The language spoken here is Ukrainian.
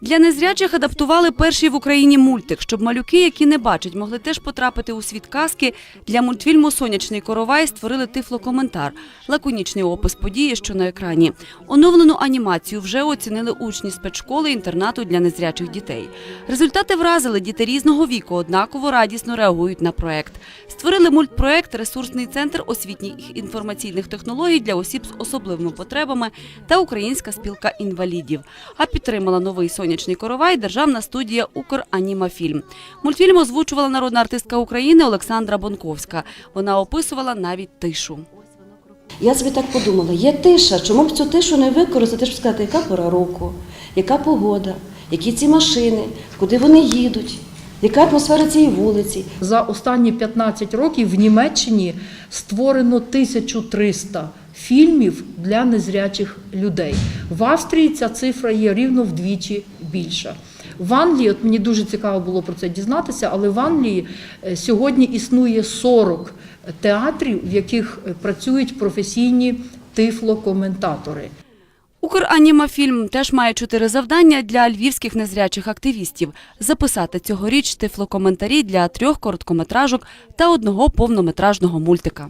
Для незрячих адаптували перший в Україні мультик, щоб малюки, які не бачать, могли теж потрапити у світ казки. Для мультфільму Сонячний коровай створили тифлокоментар, лаконічний опис події, що на екрані. Оновлену анімацію вже оцінили учні спецшколи інтернату для незрячих дітей. Результати вразили діти різного віку, однаково радісно реагують на проект. Створили мультпроект Ресурсний центр освітніх інформаційних технологій для осіб з особливими потребами та Українська спілка інвалідів. А підтримала новий сонячний коровай державна студія Укранімафільм. Мультфільм озвучувала народна артистка України Олександра Бонковська. Вона описувала навіть тишу. Я собі так подумала, є тиша, чому б цю тишу не використати, щоб сказати, яка пора року, яка погода, які ці машини, куди вони їдуть, яка атмосфера цієї вулиці. За останні 15 років в Німеччині створено 1300 фільмів для незрячих людей. В Австрії ця цифра є рівно вдвічі більша. В Англії, от мені дуже цікаво було про це дізнатися, але в Англії е, сьогодні існує 40 театрів, в яких е, працюють професійні тифлокоментатори. Укранімафільм теж має чотири завдання для львівських незрячих активістів: записати цьогоріч тифлокоментарі для трьох короткометражок та одного повнометражного мультика.